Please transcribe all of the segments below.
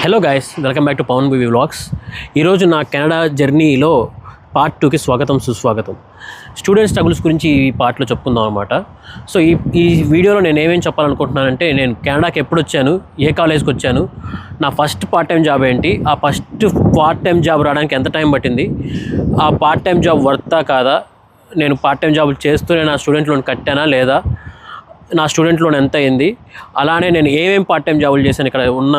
Hello guys welcome back to Pawan BV vlogs ఈరోజు నా Canada జర్నీలో పార్ట్ టూకి స్వాగతం సుస్వాగతం. స్టూడెంట్ స్ట్రగుల్స్ గురించి ఈ పార్ట్లో చెప్పుకుందాం అనమాట సో ఈ ఈ వీడియోలో నేను ఏమేమి చెప్పాలనుకుంటున్నానంటే నేను కెనడాకి ఎప్పుడు వచ్చాను ఏ కాలేజ్కి వచ్చాను నా ఫస్ట్ పార్ట్ టైం జాబ్ ఏంటి ఆ ఫస్ట్ పార్ట్ టైం జాబ్ రావడానికి ఎంత టైం పట్టింది ఆ పార్ట్ టైం జాబ్ వర్తా కాదా నేను పార్ట్ టైం జాబ్ చేస్తూనే నా స్టూడెంట్ లోన్ కట్టానా లేదా నా స్టూడెంట్ లోన్ ఎంత అయింది? అలానే నేను ఏమేం పార్ట్ టైం జాబులు చేశాను? ఇక్కడ ఉన్న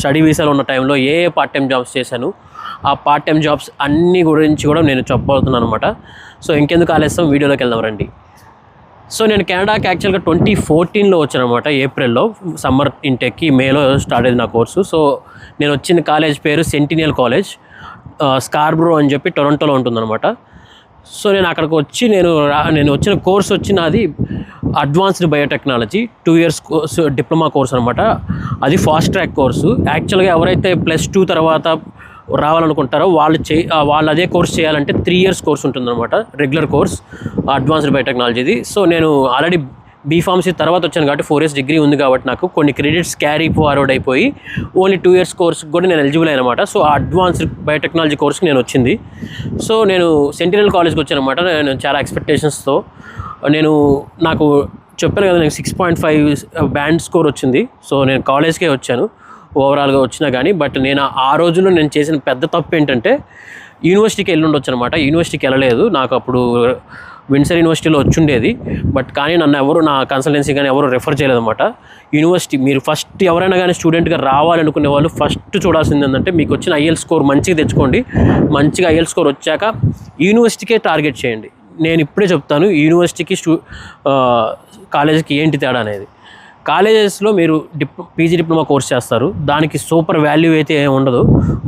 స్టడీ వీసాలో ఉన్న టైంలో ఏ ఏ పార్ట్ టైం జాబ్స్ చేశాను? ఆ పార్ట్ టైం జాబ్స్ అన్ని గురించి కూడా నేను చెప్పబోతున్నాను అనమాట సో ఇంకెందుకు ఆలస్యం? వీడియోలోకి వెళ్దాం రండి. సో నేను కెనడాకి యాక్చువల్గా ట్వంటీ ఫోర్టీన్లో వచ్చాను అనమాట ఏప్రిల్లో. సమ్మర్ ఇంటెక్కి మేలో స్టార్ట్ అయింది నా కోర్సు. సో నేను వచ్చిన కాలేజ్ పేరు సెంటినియల్ కాలేజ్ స్కార్బ్రో అని చెప్పి టొరంటోలో ఉంటుందన్నమాట. సో నేను అక్కడికి వచ్చి నేను నేను వచ్చిన కోర్స్ వచ్చి నాది advanced biotechnology two years course diploma course అనమాట అది ఫాస్ట్ ట్రాక్ కోర్సు. యాక్చువల్గా ఎవరైతే ప్లస్ టూ తర్వాత రావాలనుకుంటారో వాళ్ళు చే వాళ్ళు అదే కోర్స్ చేయాలంటే త్రీ ఇయర్స్ కోర్స్ ఉంటుందన్నమాట రెగ్యులర్ కోర్స్ అడ్వాన్స్డ్ బయోటెక్నాలజీది. సో నేను ఆల్రెడీ బీఫార్మసీ తర్వాత వచ్చాను కాబట్టి ఫోర్ ఇయర్స్ డిగ్రీ ఉంది కాబట్టి నాకు కొన్ని క్రెడిట్స్ క్యారీ ఫార్వర్డ్ అయిపోయి ఓన్లీ టూ ఇయర్స్ కోర్స్ కూడా నేను ఎలిజిబుల్ అనమాట సో ఆ అడ్వాన్స్డ్ బయోటెక్నాలజీ కోర్స్కి నేను వచ్చింది. సో నేను సెంటినల్ కాలేజ్కి వచ్చాను అనమాట నేను చాలా ఎక్స్పెక్టేషన్స్తో నేను నాకు చెప్పాను కదా నేను six point five band score వచ్చింది. సో నేను కాలేజ్కే వచ్చాను. ఓవరాల్గా వచ్చినా కానీ బట్ నేను ఆ రోజుల్లో నేను చేసిన పెద్ద తప్పు ఏంటంటే యూనివర్సిటీకి వెళ్ళి ఉండొచ్చు అనమాట యూనివర్సిటీకి వెళ్ళలేదు. నాకు అప్పుడు విన్సర్ యూనివర్సిటీలో వచ్చుండేది. బట్ కానీ నన్ను ఎవరు నా కన్సల్టెన్సీ కానీ ఎవరు రిఫర్ చేయలేదన్నమాట. యూనివర్సిటీ మీరు ఫస్ట్ ఎవరైనా కానీ స్టూడెంట్గా రావాలనుకునే వాళ్ళు ఫస్ట్ చూడాల్సింది ఏంటంటే మీకు వచ్చిన ఐఎల్ స్కోర్ మంచిగా తెచ్చుకోండి. మంచిగా ఐఎల్ స్కోర్ వచ్చాక యూనివర్సిటీకే టార్గెట్ చేయండి. నేను ఇప్పుడే చెప్తాను యూనివర్సిటీకి స్టూ కాలేజీకి ఏంటి తేడా అనేది. కాలేజెస్లో మీరు డిప్ పీజీ డిప్లొమా కోర్స్ చేస్తారు. దానికి సూపర్ వాల్యూ అయితే ఏమి ఉండదు.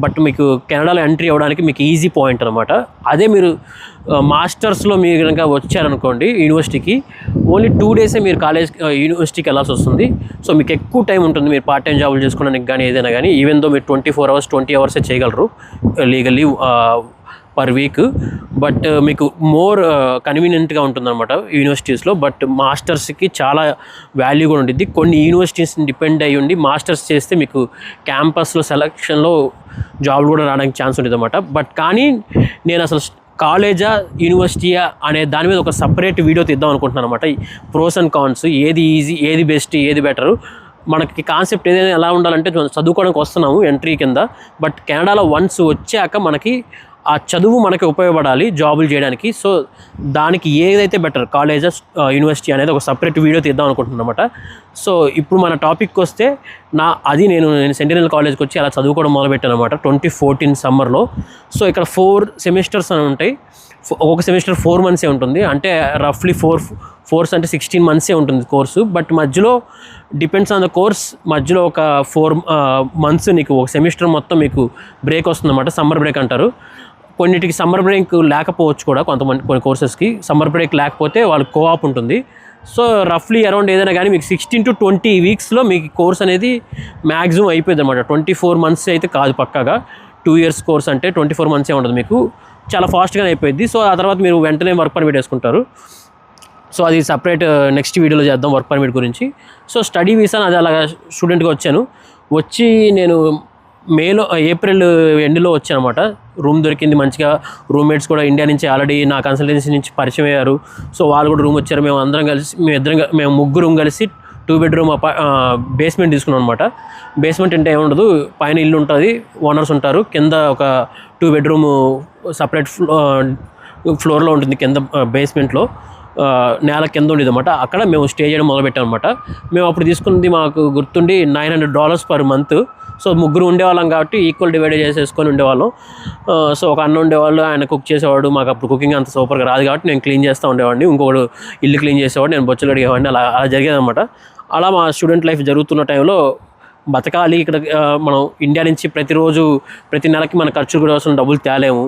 బట్ మీకు కెనడాలో ఎంట్రీ అవ్వడానికి మీకు ఈజీ పాయింట్ అనమాట అదే మీరు మాస్టర్స్లో మీరు కనుక వచ్చారనుకోండి యూనివర్సిటీకి ఓన్లీ టూ డేసే మీరు కాలేజ్ యూనివర్సిటీకి వెళ్ళాల్సి వస్తుంది. సో మీకు ఎక్కువ టైం ఉంటుంది మీరు పార్ట్ టైం జాబులు చేసుకోవడానికి కానీ ఏదైనా కానీ ఈవెన్ దో మీరు ట్వంటీ ఫోర్ అవర్స్ ట్వంటీ అవర్సే చేయగలరు. లీగల్లీ పర్ వీక్ బట్ మీకు మోర్ కన్వీనియంట్గా uh, ఉంటుందన్నమాట యూనివర్సిటీస్లో బట్ మాస్టర్స్కి చాలా వాల్యూ కూడా ఉంటుంది కొన్ని యూనివర్సిటీస్ని డిపెండ్ అయ్యి ఉండి మాస్టర్స్ చేస్తే మీకు క్యాంపస్లో సెలక్షన్లో జాబ్లు కూడా రావడానికి ఛాన్స్ ఉంటుంది అనమాట బట్ కానీ నేను అసలు కాలేజా యూనివర్సిటీయా అనే దాని మీద ఒక సపరేట్ వీడియో తీద్దాం అనుకుంటున్నాను అనమాట ప్రోస్ అండ్ కాన్స్ ఏది ఈజీ ఏది బెస్ట్ ఏది బెటరు మనకి కాన్సెప్ట్ ఏదైనా ఎలా ఉండాలంటే చదువుకోవడానికి వస్తున్నాము ఎంట్రీ కింద. బట్ కెనడాలో వన్స్ వచ్చాక మనకి ఆ చదువు మనకి ఉపయోగపడాలి జాబులు చేయడానికి. సో దానికి ఏదైతే బెటర్ కాలేజెస్ యూనివర్సిటీ అనేది ఒక సపరేట్ వీడియో తీద్దాం అనుకుంటున్నాను అనమాట సో ఇప్పుడు మన టాపిక్కి వస్తే నా అది నేను నేను సెంటినల్ కాలేజ్కి వచ్చి అలా చదువుకోవడం మొదలుపెట్టాను అనమాట ట్వంటీ ఫోర్టీన్ సమ్మర్లో సో ఇక్కడ ఫోర్ సెమిస్టర్స్ అని ఉంటాయి. ఒక సెమిస్టర్ ఫోర్ మంత్సే ఉంటుంది. అంటే రఫ్లీ ఫోర్ ఫోర్స్ అంటే సిక్స్టీన్ మంత్సే ఉంటుంది కోర్సు బట్ మధ్యలో డిపెండ్స్ ఆన్ ద కోర్స్ మధ్యలో ఒక ఫోర్ మంత్స్ నీకు ఒక సెమిస్టర్ మొత్తం మీకు బ్రేక్ వస్తుందన్నమాట సమ్మర్ బ్రేక్ అంటారు. కొన్నిటికి సమ్మర్ బ్రేక్ లేకపోవచ్చు కూడా కొంతమంది కొన్ని కోర్సెస్కి. సమ్మర్ బ్రేక్ లేకపోతే వాళ్ళకి కోఆప్ ఉంటుంది. సో రఫ్లీ అరౌండ్ ఏదైనా కానీ మీకు సిక్స్టీన్ టు ట్వంటీ వీక్స్లో మీకు కోర్స్ అనేది మ్యాక్సిమం అయిపోయింది అనమాట ట్వంటీ ఫోర్ మంత్స్ అయితే కాదు పక్కాగా. టూ ఇయర్స్ కోర్స్ అంటే ట్వంటీ ఫోర్ మంత్సే ఉంటుంది మీకు. చాలా ఫాస్ట్గానే అయిపోయింది సో ఆ తర్వాత మీరు వెంటనే వర్క్ పర్మిట్ వేసుకుంటారు. సో అది సపరేట్ నెక్స్ట్ uh, వీడియోలో చేద్దాం వర్క్ పర్మిట్ గురించి. సో స్టడీ వీసా అది అలాగా స్టూడెంట్గా వచ్చాను. వచ్చి నేను మేలో ఏప్రిల్ ఎండ్లో వచ్చానమాట రూమ్ దొరికింది మంచిగా. రూమ్మేట్స్ కూడా ఇండియా నుంచి ఆల్రెడీ నా కన్సల్టెన్సీ నుంచి పరిచయం అయ్యారు. సో వాళ్ళు కూడా రూమ్ వచ్చారు. మేము అందరం కలిసి మేము ఇద్దరం మేము ముగ్గురం కలిసి టూ బెడ్రూమ్ అపా బేస్మెంట్ తీసుకున్నాం అనమాట బేస్మెంట్ అంటే ఏముండదు. పైన ఇల్లు ఉంటుంది. ఓనర్స్ ఉంటారు. కింద ఒక టూ బెడ్రూమ్ సపరేట్ ఫ్లోర్లో ఉంటుంది కింద బేస్మెంట్లో నేల కింద ఉండేది అనమాట అక్కడ మేము స్టే చేయడం మొదలుపెట్టాం అనమాట మేము అప్పుడు తీసుకున్నది మాకు గుర్తుండి nine hundred dollars per month so ముగ్గురు ఉండేవాళ్ళం కాబట్టి ఈక్వల్ డివైడ్ చేసేసుకొని ఉండేవాళ్ళం. సో ఒక అన్న ఉండేవాళ్ళు ఆయన కుక్ చేసేవాడు మాకు అప్పుడు కుకింగ్ అంత సూపర్గా రాదు కాబట్టి నేను క్లీన్ చేస్తూ ఉండేవాడిని. ఇంకొకడు ఇల్లు క్లీన్ చేసేవాడు నేను బొచ్చులు అడిగేవాడిని. అలా అలా జరిగేదన్నమాట. అలా మా స్టూడెంట్ లైఫ్ జరుగుతున్న టైంలో బతకాలి ఇక్కడ మనం ఇండియా నుంచి ప్రతిరోజు ప్రతి నెలకి మన ఖర్చులు కూడా అవసరం డబ్బులు తేలేము.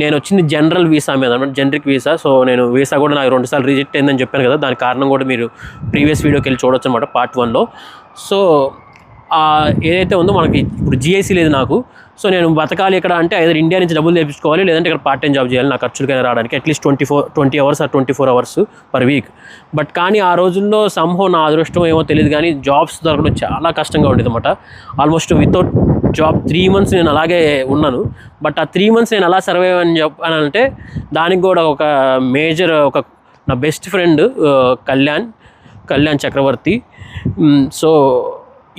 నేను వచ్చింది జనరల్ వీసా మీద అనమాట జనరిక్ వీసా సో నేను వీసా కూడా నాకు రెండుసార్లు రిజెక్ట్ అయిందని చెప్పాను కదా దాని కారణం కూడా మీరు ప్రీవియస్ వీడియోకి వెళ్ళి చూడొచ్చు అనమాట పార్ట్ వన్లో సో ఏదైతే ఉందో మనకి ఇప్పుడు జిఐసి లేదు నాకు. సో నేను బతకాలి ఇక్కడ అంటే ఐదర్ ఇండియా నుంచి డబ్బులు తెప్పించుకోవాలి లేదంటే ఇక్కడ పార్ట్ టైం జాబ్ చేయాలి నా ఖర్చులకైనా రావడానికి. At least twenty four twenty hours or twenty four hours per week but కానీ ఆ రోజుల్లో సంహో నా అదృష్టం ఏమో తెలియదు కానీ జాబ్స్ దొరకడం చాలా కష్టంగా ఉండేది అనమాట almost without job three months నేను అలాగే ఉన్నాను. బట్ ఆ త్రీ మంత్స్ నేను ఎలా సర్వైవ్ అని చెప్పానంటే దానికి కూడా ఒక మేజర్ ఒక నా best friend Kalyan Kalyan Chakravarthy. So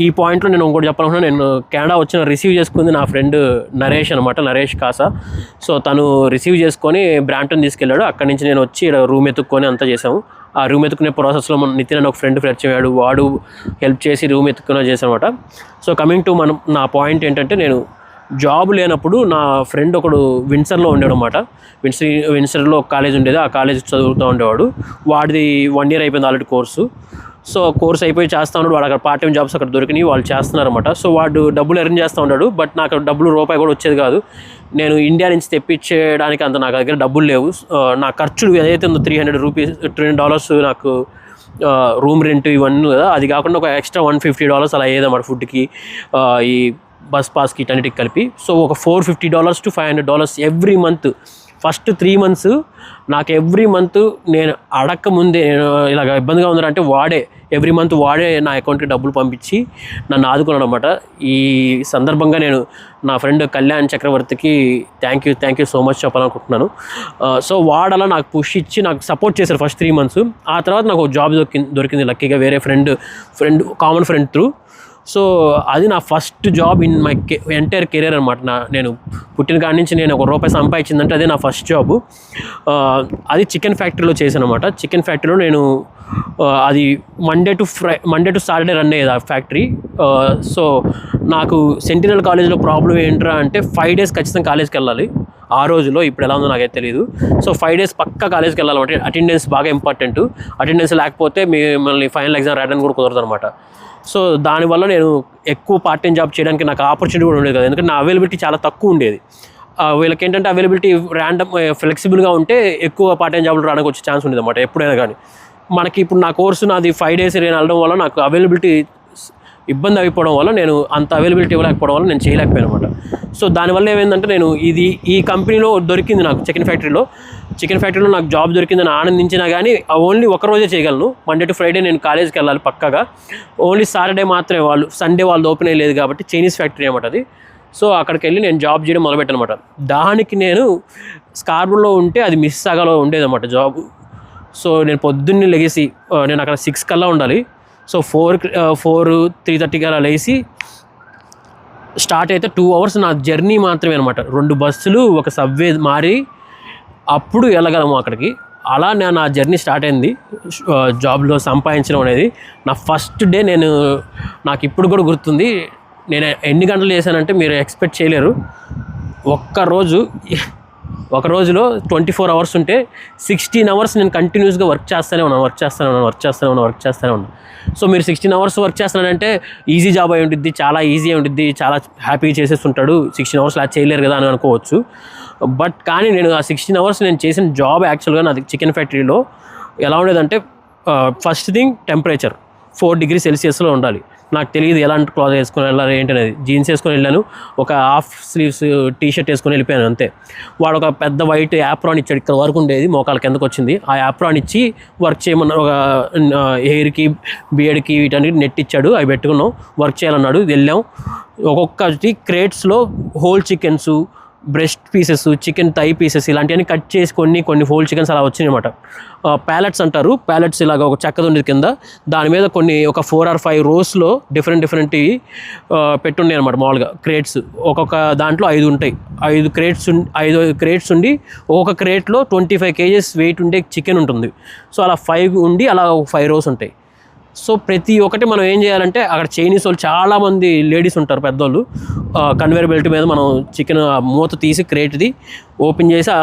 ఈ పాయింట్లో నేను ఇంకోటి చెప్పాలనుకున్నా నేను కెనడా వచ్చిన రిసీవ్ చేసుకుంది నా ఫ్రెండ్ నరేష్ అనమాట నరేష్ కాసా. సో తను రిసీవ్ చేసుకొని బ్రాంటన్ తీసుకెళ్ళాడు. అక్కడి నుంచి నేను వచ్చి ఇక్కడ రూమ్ ఎత్తుక్కొని అంతా చేసాము ఆ రూమ్ ఎత్తుకునే ప్రాసెస్లో మన నితిన్ అని ఒక ఫ్రెండ్ పరిచయం అయ్యాడు వాడు హెల్ప్ చేసి రూమ్ ఎత్తుకునే చేసామన్నమాట సో కమింగ్ టు మనం నా పాయింట్ ఏంటంటే నేను జాబ్ లేనప్పుడు నా ఫ్రెండ్ ఒకడు విన్సర్లో ఉండేవాడు అనమాట విన్సర్ విన్సర్లో ఒక కాలేజ్ ఉండేది. ఆ కాలేజ్ చదువుతూ ఉండేవాడు. వాడిది వన్ ఇయర్ అయిపోయింది ఆల్రెడీ కోర్సు సో కోర్స్ అయిపోయి చేస్తా ఉన్నాడు వాడు అక్కడ పార్ట్ టైం జాబ్స్ అక్కడ దొరికినాయి వాళ్ళు చేస్తున్నారన్నమాట. సో వాడు డబ్బులు ఎర్న్ చేస్తూ ఉన్నాడు బట్ నాకు డబ్బులు రూపాయి కూడా వచ్చేది కాదు. నేను ఇండియా నుంచి తెప్పించేయడానికి అంత నా దగ్గర డబ్బులు లేవు. నా ఖర్చులు ఏదైతే ఉందో three hundred rupees three dollars నాకు రూమ్ రెంట్ ఇవన్నీ కదా అది కాకుండా ఒక ఎక్స్ట్రా వన్ ఫిఫ్టీ డాలర్స్ అలా అయ్యేదన్నమాట ఫుడ్కి ఈ బస్ పాస్కి ఇటన్నిటికి కలిపి. సో ఒక four fifty dollars to five hundred dollars every month first three months నాకు ఎవ్రీ మంత్ నేను అడక్క ముందే నేను ఇలాగ ఇబ్బందిగా ఉందంటే వాడే ఎవ్రీ మంత్ వాడే నా అకౌంట్కి డబ్బులు పంపించి నన్ను ఆదుకున్నాడు అనమాట ఈ సందర్భంగా నేను నా ఫ్రెండ్ కళ్యాణ్ చక్రవర్తికి thank you thank you so much చెప్పాలనుకుంటున్నాను. సో వాడలా నాకు పుష్ ఇచ్చి నాకు సపోర్ట్ చేశారు ఫస్ట్ త్రీ మంత్స్ ఆ తర్వాత నాకు ఒక జాబ్ దొరికింది దొరికింది లక్కీగా వేరే friend friend common friend through so అది నా first job in my entire career అనమాట నా నేను పుట్టిన కాడి నుంచి నేను ఒక రూపాయి సంపాదించిందంటే అదే నా ఫస్ట్ జాబ్. అది చికెన్ ఫ్యాక్టరీలో చేశాను అనమాట చికెన్ ఫ్యాక్టరీలో నేను అది Monday to Friday Monday to Saturday run అయ్యేది ఆ ఫ్యాక్టరీ. సో నాకు సెంటినల్ కాలేజ్లో ప్రాబ్లం ఏంట్రా అంటే ఫైవ్ డేస్ ఖచ్చితంగా కాలేజ్కి వెళ్ళాలి. ఆ రోజులో ఇప్పుడు ఎలా ఉందో నాకైతే తెలియదు సో ఫైవ్ డేస్ పక్కా కాలేజ్కి వెళ్ళాలంటే అటెండెన్స్ బాగా ఇంపార్టెంట్. అటెండెన్స్ లేకపోతే మిమ్మల్ని ఫైనల్ ఎగ్జామ్ రాయడానికి కూడా కుదరదు అనమాట సో దానివల్ల నేను ఎక్కువ పార్ట్ టైం జాబ్ చేయడానికి నాకు ఆపర్చునిటీ కూడా ఉండేది కదా. ఎందుకంటే నా అవైలబిలిటీ చాలా తక్కువ ఉండేది. వీళ్ళకి ఏంటంటే అవైలబిలిటీ ర్యాండమ్ ఫ్లెక్సిబుల్గా ఉంటే ఎక్కువ పార్ట్ టైం జాబ్లు రావడానికి వచ్చే ఛాన్స్ ఉండేది అనమాట ఎప్పుడైనా కానీ మనకి ఇప్పుడు నా కోర్సు నాది ఫైవ్ డేస్ నేను వెళ్ళడం వల్ల నాకు అవైలబిలిటీ ఇబ్బంది అయిపోవడం వల్ల నేను అంత అవైలబిలిటీ ఇవ్వలేకపోవడం వల్ల నేను చేయలేకపోయాను అనమాట సో దానివల్ల ఏమైందంటే నేను ఇది ఈ కంపెనీలో దొరికింది నాకు చికెన్ ఫ్యాక్టరీలో చికెన్ ఫ్యాక్టరీలో నాకు జాబ్ దొరికిందని ఆనందించినా కానీ ఓన్లీ ఒక రోజే చేయగలను. మండే టు ఫ్రైడే నేను కాలేజ్కి వెళ్ళాలి పక్కగా. ఓన్లీ సాటర్డే మాత్రమే వాళ్ళు సండే వాళ్ళు ఓపెన్ అయ్యలేదు కాబట్టి చైనీస్ ఫ్యాక్టరీ అనమాట అది. సో అక్కడికి వెళ్ళి నేను జాబ్ చేయడం మొదలుపెట్టనమాట అనమాట దానికి నేను స్కార్బులో ఉంటే అది మిస్ సాగాలో ఉండేదన్నమాట జాబ్. సో నేను పొద్దున్నే లెగేసి నేను అక్కడ సిక్స్ కల్లా ఉండాలి. సో ఫోర్ ఫోర్ త్రీ థర్టీకి అలా లేచి స్టార్ట్ అయితే టూ అవర్స్ నా జర్నీ మాత్రమే అనమాట రెండు బస్సులు ఒక సబ్వే మారి అప్పుడు వెళ్ళగలము అక్కడికి. అలా నేను నా జర్నీ స్టార్ట్ అయింది. జాబ్లో సంపాదించడం అనేది. నా ఫస్ట్ డే నేను నాకు ఇప్పుడు కూడా గుర్తుంది. నేను ఎన్ని గంటలు చేశానంటే మీరు ఎక్స్పెక్ట్ చేయలేరు. ఒక్కరోజు ఒక రోజులో ట్వంటీ ఫోర్ అవర్స్ ఉంటే సిక్స్టీన్ అవర్స్ నేను కంటిన్యూస్గా వర్క్ చేస్తూనే ఉన్నాను వర్క్ చేస్తూనే ఉన్నాను వర్క్ చేస్తూనే ఉన్నాను వర్క్ చేస్తూనే ఉన్నాను సో మీరు సిక్స్టీన్ అవర్స్ వర్క్ చేస్తున్నానంటే ఈజీ జాబ్ అయి ఉంటుంది చాలా ఈజీ అయి ఉంటుంది చాలా హ్యాపీగా చేసేస్తుంటాడు. సిక్స్టీన్ అవర్స్ అలా చేయలేరు కదా అని అనుకోవచ్చు. బట్ కానీ నేను ఆ సిక్స్టీన్ అవర్స్ నేను చేసిన జాబ్ యాక్చువల్గా నాది చికెన్ ఫ్యాక్టరీలో ఎలా ఉండేదంటే first thing temperature four degree సెల్సియస్లో ఉండాలి. నాకు తెలియదు ఎలాంటి క్లాత్ వేసుకొని వెళ్ళాలి ఏంటనేది జీన్స్ వేసుకొని వెళ్ళాను ఒక హాఫ్ స్లీవ్స్ టీ షర్ట్ వేసుకొని వెళ్ళిపోయాను అంతే. వాడు ఒక పెద్ద వైట్ యాప్రాన్ ఇచ్చాడు ఇక్కడ వరకు ఉండేది మోకాల కిందకు వచ్చింది. ఆ యాప్రాన్ ఇచ్చి వర్క్ చేయమన్న ఒక హెయిర్కి బియర్డ్కి వీటన్నిటి నెట్ ఇచ్చాడు అవి పెట్టుకున్నాం వర్క్ చేయాలన్నాడు వెళ్ళాం. ఒక్కొక్కటి క్రేట్స్లో whole chickens breast pieces chicken thigh pieces ఇలాంటివన్నీ కట్ చేసి కొన్ని కొన్ని హోల్ చికెన్స్ అలా వచ్చినాయి అనమాట ప్యాలెట్స్ అంటారు. ప్యాలెట్స్ ఇలాగ ఒక చెక్కది ఉండేది కింద దాని మీద కొన్ని ఒక ఫోర్ ఆర్ ఫైవ్ రోస్లో డిఫరెంట్ డిఫరెంట్ పెట్టున్నాయి అనమాట మామూలుగా. క్రేట్స్ ఒక్కొక్క దాంట్లో ఐదు ఉంటాయి. ఐదు క్రేట్స్ ఐదు క్రేట్స్ ఉండి ఒక్కొక్క క్రేట్లో ట్వంటీ ఫైవ్ కేజెస్ వెయిట్ ఉండే చికెన్ ఉంటుంది. సో అలా ఫైవ్ ఉండి అలా ఫైవ్ రోస్ ఉంటాయి. సో ప్రతి ఒక్కటి మనం ఏం చేయాలంటే అక్కడ చైనీస్ వాళ్ళు చాలామంది లేడీస్ ఉంటారు పెద్దోళ్ళు. కన్వేర్ బెల్ట్ మీద మనం చికెన్ మూత తీసి క్రేట్ది ఓపెన్ చేసి ఆ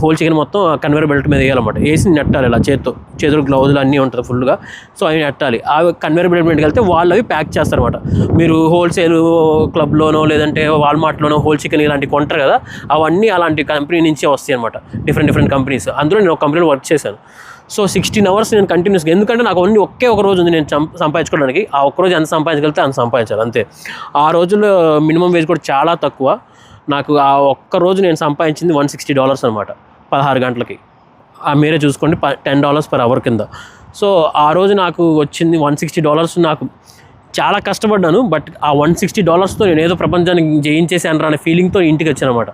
హోల్ చికెన్ మొత్తం కన్వేర్ బెల్ట్ మీద వేయాలన్నమాట. వేసి నెట్టాలి ఇలా చేత్తో. చేతులు గ్లౌజులు అన్నీ ఉంటుంది ఫుల్గా. సో అవి నెట్టాలి. ఆ కన్వేర్ బెల్ట్ మీదకి వెళ్తే వాళ్ళు అవి ప్యాక్ చేస్తారన్నమాట. మీరు హోల్సేల్ క్లబ్లోనో లేదంటే వాల్మార్ట్లోనో హోల్ చికెన్ ఇలాంటివి కొంటారు కదా అవన్నీ అలాంటి కంపెనీ నుంచే వస్తాయి అనమాట డిఫరెంట్ డిఫరెంట్ కంపెనీస్. అందులో నేను ఒక కంపెనీలో వర్క్ చేశాను. సో సిక్స్టీన్ అవర్స్ నేను కంటిన్యూస్గా ఎందుకంటే నాకు ఓన్లీ ఒకే ఒక రోజు ఉంది నేను సంపాదించుకోవడానికి. ఆ ఒక్క రోజు ఎంత సంపాదించగలిగితే అంత సంపాదించాలి అంతే. ఆ రోజుల్లో మినిమం వేజ్ కూడా చాలా తక్కువ. నాకు ఆ ఒక్క రోజు నేను సంపాదించింది వన్ సిక్స్టీ డాలర్స్ అనమాట పదహారు గంటలకి. ఆ మీరే చూసుకోండి టెన్ డాలర్స్ పర్ అవర్ కింద. సో ఆ రోజు నాకు వచ్చింది వన్ సిక్స్టీ డాలర్స్ నాకు. చాలా కష్టపడ్డాను బట్ ఆ వన్ సిక్స్టీ డాలర్స్తో నేను ఏదో ప్రపంచానికి జయించేసాను అనే ఫీలింగ్తో ఇంటికి వచ్చాను అనమాట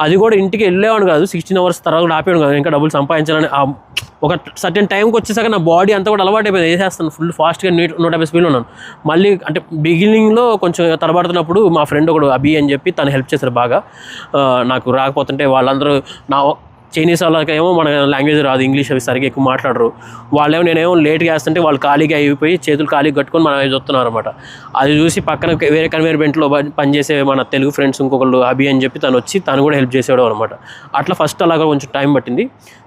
అది కూడా ఇంటికి వెళ్ళేవాడు కాదు సిక్స్టీన్ అవర్స్ తర్వాత కూడా ఆపేవాడు కాదు ఇంకా డబ్బులు సంపాదించాలని ఒక సర్టెన్ టైంకి వచ్చేసాక నా బాడీ అంతా కూడా అలవాటు అయిపోయింది వేసేస్తాను ఫుల్ ఫాస్ట్గా నూట నూట యాభై స్పీడ్ ఉన్నాను. మళ్ళీ అంటే బిగినింగ్లో కొంచెం తడబడుతున్నప్పుడు మా ఫ్రెండ్ ఒకడు అభి అని చెప్పి తను హెల్ప్ చేశారు బాగా. నాకు రాకపోతుంటే వాళ్ళందరూ నా చైనీస్ వాళ్ళకేమో మన లాంగ్వేజ్ రాదు ఇంగ్లీష్ అవి సరిగ్గా ఎక్కువ మాట్లాడరు. వాళ్ళేమో నేనేమో లేట్గా వేస్తుంటే వాళ్ళు ఖాళీగా అయిపోయి చేతులు ఖాళీ కట్టుకొని మనం చూస్తున్నారు అనమాట అది చూసి పక్కన వేరే కన్వేర్ బెంట్లో పనిచేసే మన తెలుగు ఫ్రెండ్స్ ఇంకొకళ్ళు అభి అని చెప్పి తను వచ్చి తను కూడా హెల్ప్ చేసేవాడు అనమాట అట్లా ఫస్ట్ అలాగా కొంచెం టైం పట్టింది.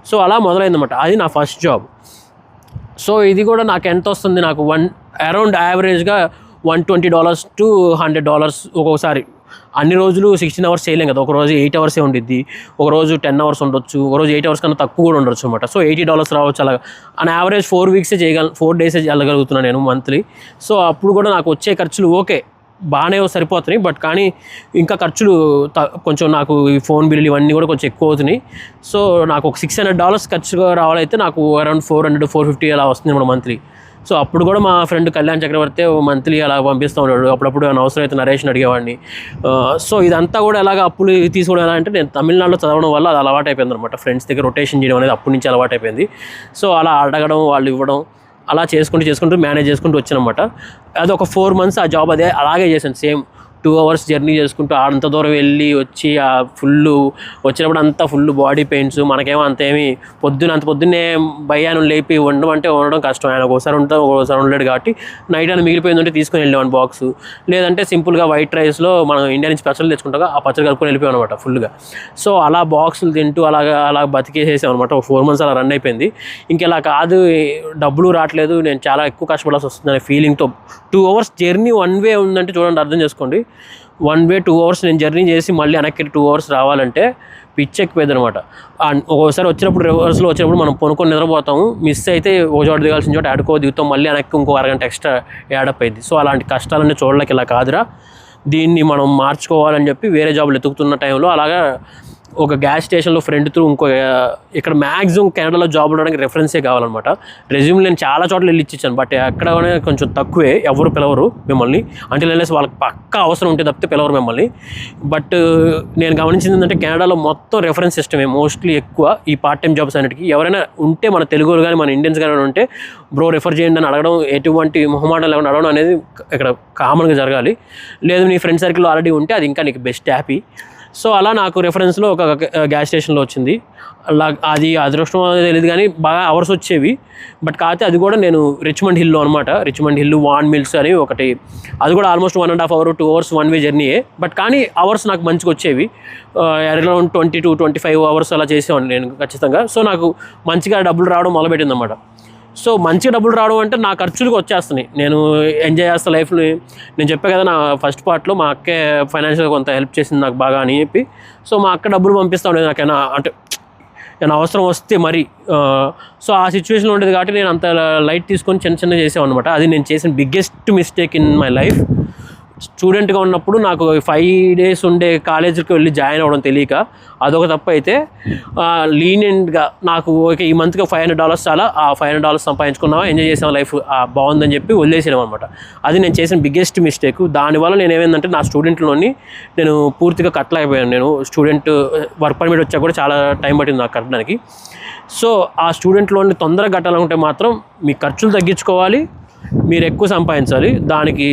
సో అలా మొదలైందన్నమాట. అది నా ఫస్ట్ జాబ్ సో ఇది కూడా నాకు ఎంత వస్తుంది నాకు వన్ అరౌండ్ యావరేజ్గా one twenty dollars to hundred dollars ఒక్కొక్కసారి. అన్ని రోజులు సిక్స్టీన్ అవర్స్ చేయలేం కదా. ఒక రోజు ఎయిట్ అవర్సే ఉండిద్ది. ఒక రోజు టెన్ అవర్స్ ఉండొచ్చు. ఒక రోజు ఎయిట్ అవర్స్ కన్నా తక్కువ కూడా ఉండొచ్చు అనమాట సో ఎయిటీ డాలర్స్ రావచ్చు అలా. అని యావరేజ్ ఫోర్ వీక్సే చేయగల ఫోర్ డేసే వెళ్ళగలుగుతున్నాను నేను మంత్లీ సో అప్పుడు కూడా నాకు వచ్చే ఖర్చులు ఓకే. బాగానే సరిపోతున్నాయి. బట్ కానీ ఇంకా ఖర్చులు త- కొంచెం నాకు ఈ ఫోన్ బిల్లు ఇవన్నీ కూడా కొంచెం ఎక్కువ అవుతున్నాయి. సో నాకు ఒక సిక్స్ హండ్రెడ్ డాలర్స్ ఖర్చుగా రావాలైతే నాకు around four hundred four fifty అలా వస్తుంది మన మంత్లీ సో అప్పుడు కూడా మా ఫ్రెండ్ కళ్యాణ్ చక్రవర్తి మంత్లీ అలా పంపిస్తూ ఉన్నాడు. అప్పుడప్పుడు ఏమైనా అవసరం అయితే నరేషన్ అడిగేవాడిని. సో ఇదంతా కూడా ఎలాగ అప్పులు తీసుకోవడం ఎలా అంటే నేను తమిళనాడులో చదవడం వల్ల అది అలవాటు అయిపోయింది అనమాట ఫ్రెండ్స్ దగ్గర రొటేషన్ చేయడం అనేది అప్పటి నుంచి అలవాటు అయిపోయింది సో అలా అడగడం వాళ్ళు ఇవ్వడం అలా చేసుకుంటూ చేసుకుంటూ మేనేజ్ చేసుకుంటూ వచ్చానమాట అది ఒక ఫోర్ మంత్స్ ఆ జాబ్ అదే అలాగే చేశాను. సేమ్ టూ అవర్స్ జర్నీ చేసుకుంటూ అంత దూరం వెళ్ళి వచ్చి ఆ ఫుల్ వచ్చినప్పుడు అంతా ఫుల్ బాడీ పెయిన్స్ మనకేమో అంతేమి పొద్దున అంత పొద్దున్నే భయాన్ని లేపి ఉండడం అంటే ఉండడం కష్టం. ఆయన ఒకసారి ఉంటాం ఒకసారి ఉండలేడు కాబట్టి నైట్ అని మిగిలిపోయింది ఉంటే తీసుకుని వెళ్ళేవాడిని బాక్స్ లేదంటే సింపుల్గా వైట్ రైస్లో మనం ఇండియా నుంచి పచ్చళ్ళు తెచ్చుకుంటాం ఆ పచ్చడి కలుపుకొని వెళ్ళిపోయాం అనమాట ఫుల్గా సో అలా బాక్సులు తింటూ అలాగా అలా బతికేసేసాం అనమాట ఒక ఫోర్ మంత్స్ అలా రన్ అయిపోయింది. ఇంకెలా కాదు డబ్బులు రావట్లేదు. నేను చాలా ఎక్కువ కష్టపడాల్సి వస్తుంది అనే ఫీలింగ్తో two hours journey one way ఉందంటే చూడండి అర్థం చేసుకోండి. వన్ వే టూ అవర్స్ నేను జర్నీ చేసి మళ్ళీ వెనక్కి టూ అవర్స్ రావాలంటే పిచ్ ఎక్కిపోయింది అనమాట ఒక్కోసారి వచ్చినప్పుడు రివర్స్లో వచ్చినప్పుడు మనం పొనుకొని నిద్రపోతాము మిస్ అయితే ఒక చోట దిగాల్సిన చోట ఆడుకో దిగుతాం మళ్ళీ వెనక్కి ఇంకో అరగంట ఎక్స్ట్రా యాడప్ అయింది. సో అలాంటి కష్టాలన్నీ చూడలేక ఇలా కాదురా. దీన్ని మనం మార్చుకోవాలని చెప్పి వేరే జాబులు ఎతుకుతున్న టైంలో అలాగా ఒక గ్యాస్ స్టేషన్లో ఫ్రెండ్ త్రూ ఇంకో ఇక్కడ మ్యాక్సిమం కెనడాలో జాబ్ ఉండడానికి రెఫరెన్సే కావాలన్నమాట. రెజ్యూమ్ నేను చాలా చోట్ల వెళ్ళి ఇచ్చాను బట్ అక్కడ కొంచెం తక్కువే ఎవరు పిలవరు మిమ్మల్ని. అంటే లేనేసి వాళ్ళకి పక్కా అవసరం ఉంటే తప్పితే పిలవరు మిమ్మల్ని. బట్ నేను గమనించింది ఏంటంటే కెనడాలో మొత్తం రెఫరెన్స్ సిస్టమే మోస్ట్లీ ఎక్కువ ఈ పార్ట్ టైం జాబ్స్ అన్నిటికీ ఎవరైనా ఉంటే మన తెలుగు కానీ మన ఇండియన్స్ కానీ ఉంటే బ్రో రెఫర్ చేయండి అని అడగడం ఎటువంటి మొహమాటం లేకుండా అడగడం అనేది ఇక్కడ కామన్గా జరగాలి. లేదు నీ ఫ్రెండ్ సర్కిల్ ఆల్రెడీ ఉంటే అది ఇంకా నీకు బెస్ట్ హ్యాపీ సో అలా నాకు రెఫరెన్స్లో ఒక గ్యాస్ స్టేషన్లో వచ్చింది. అలా అది అదృష్టం అనేది తెలియదు కానీ బాగా అవర్స్ వచ్చేవి. బట్ కాకపోతే అది కూడా నేను రిచ్మండ్ హిల్లో అనమాట రిచ్మండ్ హిల్ వాన్ మిల్స్ అని ఒకటి. అది కూడా almost one and half hour two hours one way జర్నీయే but కానీ అవర్స్ నాకు మంచిగా వచ్చేవి. Around twenty to twenty five hours అలా చేసేవాడిని నేను ఖచ్చితంగా. సో నాకు మంచిగా డబ్బులు రావడం మొదలుపెట్టింది అనమాట సో మంచి డబ్బులు రావడం అంటే నా ఖర్చులకు వచ్చేస్తున్నాయి. నేను ఎంజాయ్ చేస్తా లైఫ్ని నేను చెప్పే కదా నా ఫస్ట్ పార్ట్లో మా అక్కే ఫైనాన్షియల్గా కొంత హెల్ప్ చేసింది నాకు బాగా అని చెప్పి. సో మా అక్క డబ్బులు పంపిస్తా ఉండేది నాకైనా అంటే ఏమైనా అవసరం వస్తే మరి సో ఆ సిచ్యువేషన్లో ఉండేది కాబట్టి నేను అంత లైట్ తీసుకొని చిన్న చిన్న చేసాను అనమాట అది నేను చేసిన biggest mistake in my life స్టూడెంట్గా ఉన్నప్పుడు నాకు ఫైవ్ డేస్ ఉండే కాలేజీకి వెళ్ళి జాయిన్ అవ్వడం తెలియక అదొక తప్పు అయితే లీనియంట్గా నాకు ఓకే ఈ మంత్కి ఫైవ్ హండ్రెడ్ డాలర్స్ చాలా ఆ ఫైవ్ హండ్రెడ్ డాలర్స్ సంపాదించుకున్నావా ఎంజాయ్ చేసాం లైఫ్ బాగుందని చెప్పి వదిలేసాను అనమాట అది నేను చేసిన బిగ్గెస్ట్ మిస్టేక్. దానివల్ల నేను ఏమైందంటే నా స్టూడెంట్లోని నేను పూర్తిగా కట్టలేకపోయాను నేను. స్టూడెంట్ వర్క్ పర్మిట్ వచ్చా కూడా చాలా టైం పట్టింది నాకు కట్టడానికి. సో ఆ స్టూడెంట్ లోన్ని తొందరగా కట్టాలనుకుంటే మాత్రం మీ ఖర్చులు తగ్గించుకోవాలి. మీరు ఎక్కువ సంపాదించాలి. దానికి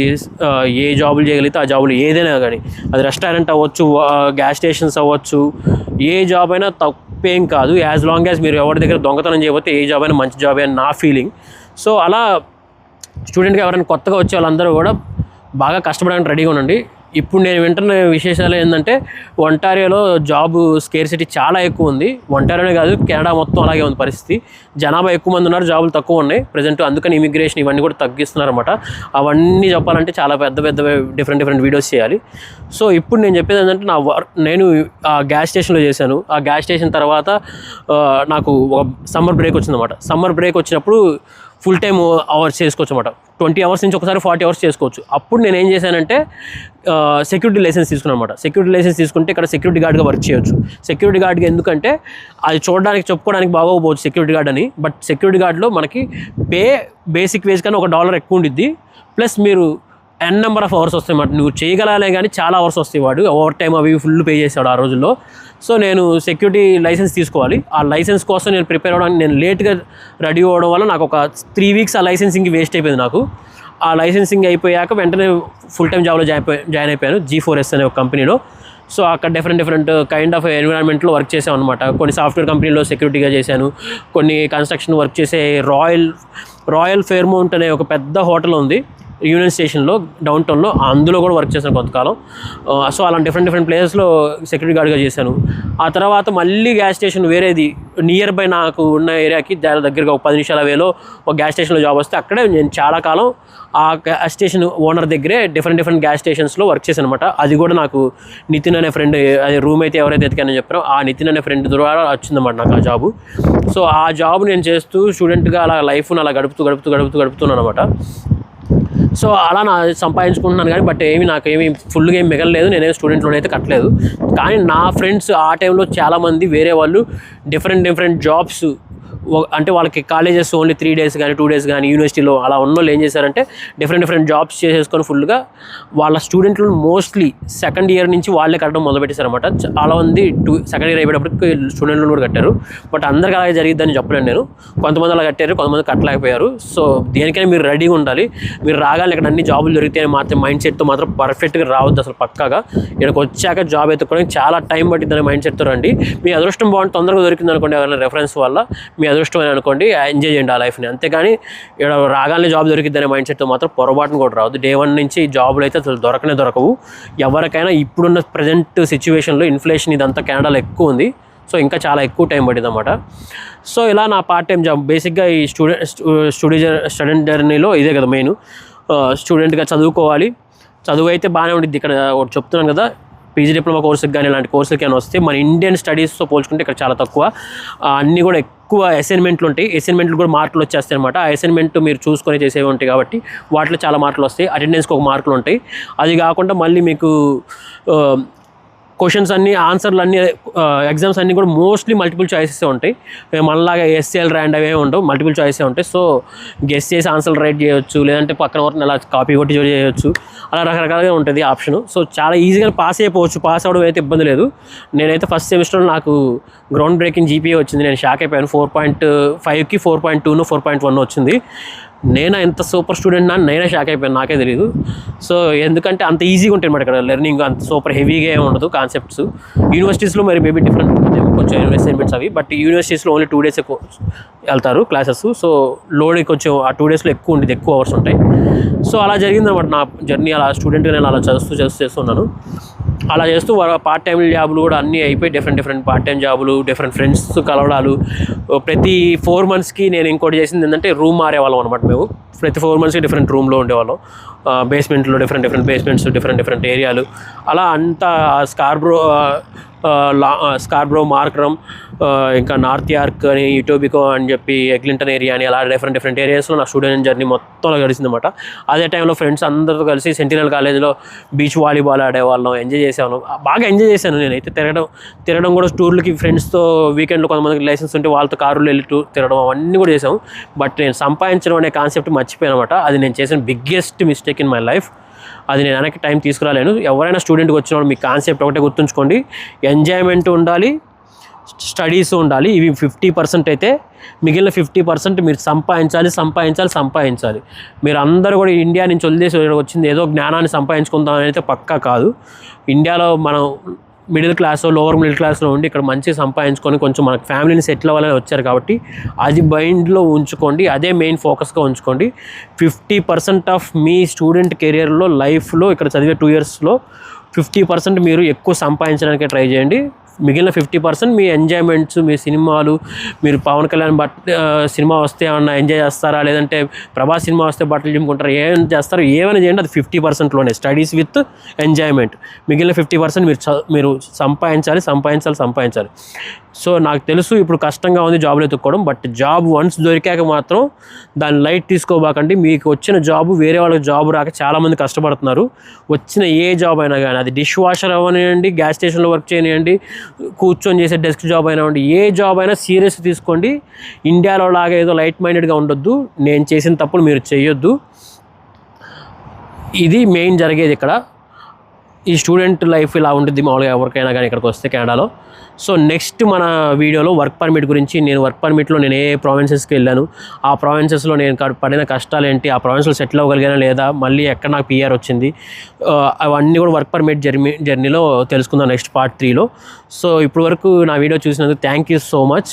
ఏ జాబులు చేయగలిగితే ఆ జాబులు ఏదైనా కానీ. అది రెస్టారెంట్ అవ్వచ్చు గ్యాస్ స్టేషన్స్ అవ్వచ్చు ఏ జాబ్ అయినా తప్పేం కాదు. యాజ్ లాంగ్ యాజ్ మీరు ఎవరి దగ్గర దొంగతనం చేయకపోతే ఏ జాబ్ అయినా మంచి జాబ్ అని నా ఫీలింగ్ సో అలా స్టూడెంట్గా ఎవరైనా కొత్తగా వచ్చే వాళ్ళందరూ కూడా బాగా కష్టపడడానికి రెడీగా ఉండండి. ఇప్పుడు నేను వింటున్న విశేషాలు ఏంటంటే ఒంటారియోలో జాబ్ స్కేర్సిటీ చాలా ఎక్కువ ఉంది ఒంటారియోనే కాదు కెనడా మొత్తం అలాగే ఉంది పరిస్థితి. జనాభా ఎక్కువ మంది ఉన్నారు జాబులు తక్కువ ఉన్నాయి. ప్రజెంట్ అందుకని ఇమిగ్రేషన్ ఇవన్నీ కూడా తగ్గిస్తున్నారు అనమాట అవన్నీ చెప్పాలంటే చాలా పెద్ద పెద్ద డిఫరెంట్ డిఫరెంట్ వీడియోస్ చేయాలి. సో ఇప్పుడు నేను చెప్పేది ఏంటంటే నా వర్క్ నేను ఆ గ్యాస్ స్టేషన్లో చేశాను. ఆ గ్యాస్ స్టేషన్ తర్వాత నాకు ఒక సమ్మర్ బ్రేక్ వచ్చిందన్నమాట. సమ్మర్ బ్రేక్ వచ్చినప్పుడు ఫుల్ టైమ్ అవర్స్ చేసుకోవచ్చు అనమాట ట్వంటీ అవర్స్ నుంచి ఒకసారి ఫార్టీ అవర్స్ చేసుకోవచ్చు. అప్పుడు నేను ఏం చేశానంటే సెక్యూరిటీ లైసెన్స్ తీసుకున్నాను అనమాట సెక్యూరిటీ లైసెన్స్ తీసుకుంటే ఇక్కడ సెక్యూరిటీ గార్డ్గా వర్క్ చేయొచ్చు. సెక్యూరిటీ గార్డ్గా ఎందుకంటే అది చూడడానికి చెప్పుకోవడానికి బాగోకపోవచ్చు సెక్యూరిటీ గార్డ్ అని. బట్ సెక్యూరిటీ గార్డ్లో మనకి పే బేసిక్ వేజ్ కానీ ఒక డాలర్ ఎక్కువ ఉండిద్ది. ప్లస్ మీరు ఎన్ నెంబర్ ఆఫ్ అవర్స్ వస్తాయి అన్నమాట. నువ్వు చేయగలాలే కానీ చాలా అవర్స్ వస్తాయి వాడు. ఓవర్ టైం అవి ఫుల్ పే చేసాడు ఆ రోజుల్లో. సో నేను సెక్యూరిటీ లైసెన్స్ తీసుకోవాలి. ఆ లైసెన్స్ కోసం నేను ప్రిపేర్ అవ్వడానికి నేను లేట్గా రెడీ అవ్వడం వల్ల నాకు ఒక త్రీ వీక్స్ ఆ లైసెన్సింగ్ వేస్ట్ అయిపోయింది నాకు. ఆ లైసెన్సింగ్ అయిపోయాక వెంటనే ఫుల్ టైం జాబ్లో జాయిన్ జాయిన్ అయిపోయాను. జీ ఫోర్ ఎస్ అనే ఒక కంపెనీలో సో అక్కడ డిఫరెంట్ డిఫరెంట్ కైండ్ ఆఫ్ ఎన్విరాన్మెంట్లో వర్క్ చేసాం అనమాట కొన్ని సాఫ్ట్వేర్ కంపెనీలో సెక్యూరిటీగా చేశాను. కొన్ని కన్స్ట్రక్షన్ వర్క్ చేసే రాయల్ రాయల్ ఫేర్మౌంట్ అనే ఒక పెద్ద హోటల్ ఉంది. యూనియన్ స్టేషన్లో డౌన్ టౌన్లో అందులో కూడా వర్క్ చేశాను కొంతకాలం. సో అలా డిఫరెంట్ డిఫరెంట్ ప్లేసెస్లో సెక్యూరిటీ గార్డ్గా చేశాను. ఆ తర్వాత మళ్ళీ గ్యాస్ స్టేషన్ వేరేది. నియర్ బై నాకు ఉన్న ఏరియాకి దాని దగ్గరగా ఒక పది నిమిషాల వేలో ఒక గ్యాస్ స్టేషన్లో జాబ్ వస్తే అక్కడే నేను చాలా కాలం ఆ గ్యాస్ స్టేషన్ ఓనర్ దగ్గరే డిఫరెంట్ డిఫరెంట్ గ్యాస్ స్టేషన్స్లో వర్క్ చేశాను అనమాట అది కూడా నాకు నితిన్ అనే ఫ్రెండ్ అది రూమ్ అయితే ఎవరైతే ఎతికానని చెప్పారో ఆ నితిన్ అనే ఫ్రెండ్ ద్వారా వచ్చిందన్నమాట నాకు ఆ జాబు సో ఆ జాబ్ నేను చేస్తూ స్టూడెంట్గా అలా లైఫ్ను అలా గడుపుతూ గడుపుతూ గడుపుతూ గడుపుతున్నాను అనమాట సో అలా నా సంపాదించుకుంటున్నాను కానీ బట్ ఏమి నాకు ఏమి ఫుల్గా ఏమి మిగలలేదు. నేనేం స్టూడెంట్ లోన్ అయితే కట్టలేదు. కానీ నా ఫ్రెండ్స్ ఆ టైంలో చాలామంది వేరే వాళ్ళు డిఫరెంట్ డిఫరెంట్ జాబ్స్ అంటే వాళ్ళకి కాలేజెస్ ఓన్లీ త్రీ డేస్ కానీ టూ డేస్ కానీ యూనివర్సిటీలో అలా ఉన్న వాళ్ళు ఏం చేశారంటే డిఫరెంట్ డిఫరెంట్ జాబ్స్ చేసేసుకొని ఫుల్గా వాళ్ళ స్టూడెంట్లు మోస్ట్లీ సెకండ్ ఇయర్ నుంచి వాళ్ళే కట్టడం మొదలుపెట్టేశారనమాట చాలా మంది టూ సెకండ్ ఇయర్ అయిపోయేటప్పటికి స్టూడెంట్లు కూడా కట్టారు. బట్ అందరికీ అలాగే జరిగిద్దని చెప్పలేను నేను. కొంతమంది అలా కట్టారు కొంతమంది కట్టలేకపోయారు. సో దేనికైనా మీరు రెడీగా ఉండాలి. మీరు రాగానే ఇక్కడ అన్ని జాబులు దొరికితే మాత్రం మైండ్ సెట్తో మాత్రం పర్ఫెక్ట్గా రావద్దు అసలు పక్కాగా. ఇక్కడికి వచ్చాక జాబ్ ఎత్తుకోవడానికి చాలా టైం పట్టిందని మైండ్ సెట్తో రండి. మీ అదృష్టం బాగుంది తొందరగా దొరికింది అనుకోండి ఎవరైనా రెఫరెన్స్ వల్ల. మీ అదృష్టం అని అనుకోండి ఎంజాయ్ చేయండి ఆ లైఫ్ని అంతేగాని ఇక్కడ రాగానే జాబ్ దొరికిద్దనే మైండ్ సెట్తో మాత్రం పొరపాటును కూడా రావద్దు. డే వన్ నుంచి జాబులు అయితే అసలు దొరకనే దొరకవు. ఎవరికైనా ఇప్పుడున్న ప్రజెంట్ సిచ్యువేషన్లో ఇన్ఫ్లేషన్ ఇదంతా కెనడాలో ఎక్కువ ఉంది. సో ఇంకా చాలా ఎక్కువ టైం పడింది అనమాట సో ఇలా నా పార్ట్ టైం జాబ్ బేసిక్గా ఈ స్టూడెంట్ స్టడీ స్టూడెంట్ జర్నీలో ఇదే కదా మెయిన్ స్టూడెంట్గా uh, చదువుకోవాలి. చదువు అయితే బాగానే ఉంటుంది ఇక్కడ ఒకటి చెప్తున్నాను కదా పీజీ డిప్లొమా కోర్సుకి కానీ ఇలాంటి కోర్సులకి కానీ వస్తే మన ఇండియన్ స్టడీస్తో పోల్చుకుంటే ఇక్కడ చాలా తక్కువ. అన్నీ కూడా ఎక్కువ అసైన్మెంట్లు ఉంటాయి. అసైన్మెంట్లు కూడా మార్కులు వచ్చేస్తాయి అనమాట ఆ అసైన్మెంట్ మీరు చూసుకొని చేసేవి ఉంటాయి కాబట్టి వాటిలో చాలా మార్కులు వస్తాయి. అటెండెన్స్కి ఒక మార్కులు ఉంటాయి. అది కాకుండా మళ్ళీ మీకు క్వశ్చన్స్ అన్ని ఆన్సర్లు అన్ని ఎగ్జామ్స్ అన్నీ కూడా మోస్ట్లీ మల్టిపుల్ చాయిసెస్ ఉంటాయి. మనలాగా ఎస్సీఎల్ ర్యాండ్ అవే ఉండవు మల్టిపుల్ చాయిసే ఉంటాయి. సో గెస్ చేసి ఆన్సర్లు రైట్ చేయొచ్చు లేదంటే పక్కన వరకు అలా కాపీ కొట్టి చేయొచ్చు. అలా రకరకాలుగా ఉంటుంది ఆప్షన్. సో చాలా ఈజీగా పాస్ అయిపోవచ్చు పాస్ అవ్వడం అయితే ఇబ్బంది లేదు. నేనైతే ఫస్ట్ సెమిస్టర్లో నాకు గ్రౌండ్ బ్రేకింగ్ జీపీఏ వచ్చింది. నేను షాక్ అయిపోయాను. ఫోర్ పాయింట్ ఫైవ్కి ఫోర్ పాయింట్ టూను ఫోర్ పాయింట్ వన్ వచ్చింది. నేను ఎంత సూపర్ స్టూడెంట్ నా నేనే షాక్ అయిపోయాను నాకే తెలియదు సో ఎందుకంటే అంత ఈజీగా ఉంటుంది అనమాట ఇక్కడ లెర్నింగ్ అంత సూపర్ హెవీగా ఏమి ఉండదు కాన్సెప్ట్స్ యూనివర్సిటీస్లో మరి మేబీ డిఫరెంట్ కొంచెం అసైన్మెంట్స్ అవి బట్ యూనివర్సిటీస్లో ఓన్లీ టూ డేస్ వెళ్తారు క్లాసెస్. సో లోడ్ కొంచెం ఆ టూ డేస్లో ఎక్కువ ఉండేది ఎక్కువ అవర్స్ ఉంటాయి. సో అలా జరిగిందన్నమాట నా జర్నీ. అలా స్టూడెంట్గా నేను అలా చదువుతూ చేస్తూ చేస్తున్నాను. అలా చేస్తూ పార్ట్ టైం జాబులు కూడా అన్నీ అయిపోయి డిఫరెంట్ డిఫరెంట్ పార్ట్ టైం జాబులు డిఫరెంట్ ఫ్రెండ్స్ కలవడాలు. ప్రతి ఫోర్ మంత్స్కి నేను ఇంకోటి చేసింది ఏంటంటే రూమ్ మారేవాళ్ళం అనమాట మేము. ప్రతి ఫోర్ మంత్స్కి డిఫరెంట్ రూమ్లో ఉండేవాళ్ళం. బేస్మెంట్లో different different basements different different ఏరియాలు అలా అంతా స్కార్బ్రో లా స్కార్బ్రో మార్క్రమ్ ఇంకా నార్త్ యార్క్ అని యూటోబికో అని చెప్పి ఎగ్లింటన్ ఏరియా అని అలా డిఫరెంట్ డిఫరెంట్ ఏరియాస్లో నా స్టూడెంట్ జర్నీ మొత్తం గడిచిందన్నమాట. అదే టైంలో ఫ్రెండ్స్ అందరితో కలిసి సెంటినల్ కాలేజీలో బీచ్ వాలీబాల్ ఆడేవాళ్ళం ఎంజాయ్ చేసేవాళ్ళం. బాగా ఎంజాయ్ చేశాను నేనైతే. తిరగడం తిరగడం కూడా టూర్లకి ఫ్రెండ్స్తో వీకెండ్లో కొంతమందికి లైసెన్స్ ఉంటే వాళ్ళతో కారులో వెళ్ళి టూర్ తిరగడం అవన్నీ కూడా చేసాం బట్ నేను సంపాదించడం అనే కాన్సెప్ట్ మర్చిపోయాను అనమాట అది నేను చేసిన biggest mistake in my life అది నేను వెనక్కి టైం తీసుకురాలేను. ఎవరైనా స్టూడెంట్కి వచ్చినప్పుడు మీ కాన్సెప్ట్ ఒకటే గుర్తుంచుకోండి. ఎంజాయ్మెంట్ ఉండాలి స్టడీస్ ఉండాలి. ఇవి ఫిఫ్టీ పర్సెంట్ అయితే మిగిలిన ఫిఫ్టీ పర్సెంట్ మీరు సంపాదించాలి సంపాదించాలి సంపాదించాలి. మీరు అందరూ కూడా ఇండియా నుంచి వదిలేసి వచ్చింది ఏదో జ్ఞానాన్ని సంపాదించుకుందామని అయితే పక్కా కాదు. ఇండియాలో మనం మిడిల్ క్లాస్ లోవర్ మిడిల్ క్లాస్లో ఉండి ఇక్కడ మంచిగా సంపాదించుకొని కొంచెం మన ఫ్యామిలీని సెటిల్ అవ్వాలని వచ్చారు కాబట్టి అది మైండ్లో ఉంచుకోండి. అదే మెయిన్ ఫోకస్గా ఉంచుకోండి. ఫిఫ్టీ పర్సెంట్ ఆఫ్ మీ స్టూడెంట్ కెరియర్లో లైఫ్లో ఇక్కడ చదివే టూ ఇయర్స్లో ఫిఫ్టీ పర్సెంట్ మీరు ఎక్కువ సంపాదించడానికి ట్రై చేయండి. మిగిలిన ఫిఫ్టీ పర్సెంట్ మీ ఎంజాయ్మెంట్స్ మీ సినిమాలు మీరు పవన్ కళ్యాణ్ బట్ సినిమా వస్తే ఏమన్నా ఎంజాయ్ చేస్తారా? లేదంటే ప్రభాస్ సినిమా వస్తే బట్టలు చింపుకుంటారా? ఏం చేస్తారో ఏమైనా చేయండి అది ఫిఫ్టీ పర్సెంట్లోనే. Studies with enjoyment. మిగిలిన ఫిఫ్టీ పర్సెంట్ మీరు మీరు సంపాదించాలి సంపాదించాలి సంపాదించాలి. సో నాకు తెలుసు ఇప్పుడు కష్టంగా ఉంది జాబ్లు ఎత్తుక్కోవడం బట్ జాబ్ వన్స్ దొరికాక మాత్రం దాన్ని లైట్ తీసుకోబాకండి. మీకు వచ్చిన జాబ్ వేరే వాళ్ళకి జాబ్ రాక చాలామంది కష్టపడుతున్నారు. వచ్చిన ఏ జాబ్ అయినా కానీ అది డిష్ వాషర్ అవ్వనివ్వండి గ్యాస్ స్టేషన్లో వర్క్ చేయనివ్వండి కూర్చొని చేసే డెస్క్ జాబ్ అయినా ఏ జాబ్ అయినా సీరియస్ తీసుకోండి. ఇండియాలో లాగా ఏదో లైట్ మైండెడ్గా ఉండొద్దు. నేను చేసిన తప్పులు మీరు చేయొద్దు ఇది మెయిన్ జరిగేది ఇక్కడ. ఈ స్టూడెంట్ లైఫ్ ఇలా ఉంటుంది మామూలుగా ఎవరికైనా కానీ ఇక్కడికి వస్తే కెనడాలో సో నెక్స్ట్ మన వీడియోలో వర్క్ పర్మిట్ గురించి నేను వర్క్ పర్మిట్లో నేను ఏ ప్రావిన్సెస్కి వెళ్ళాను ఆ ప్రావిన్సెస్లో నేను పడిన కష్టాలు ఏంటి ఆ ప్రావిన్స్లో సెటిల్ అవ్వగలిగానా లేదా మళ్ళీ ఎక్కడ నాకు పిఆర్ వచ్చింది అవన్నీ కూడా వర్క్ పర్మిట్ జర్నీ జర్నీలో తెలుసుకుందాం నెక్స్ట్ పార్ట్ త్రీలో. సో ఇప్పుడు వరకు నా వీడియో చూసినందుకు థ్యాంక్ యూ సో మచ్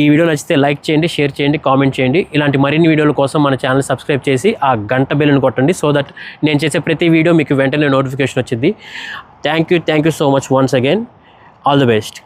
ఈ వీడియో నచ్చితే లైక్ చేయండి షేర్ చేయండి కామెంట్ చేయండి. ఇలాంటి మరిన్ని వీడియోల కోసం మన ఛానల్ సబ్స్క్రైబ్ చేసి ఆ గంట బెల్ని కొట్టండి సో దట్ నేను చేసే ప్రతి వీడియో మీకు వెంటనే నోటిఫికేషన్ వచ్చింది. thank you thank you so much once again. All the best.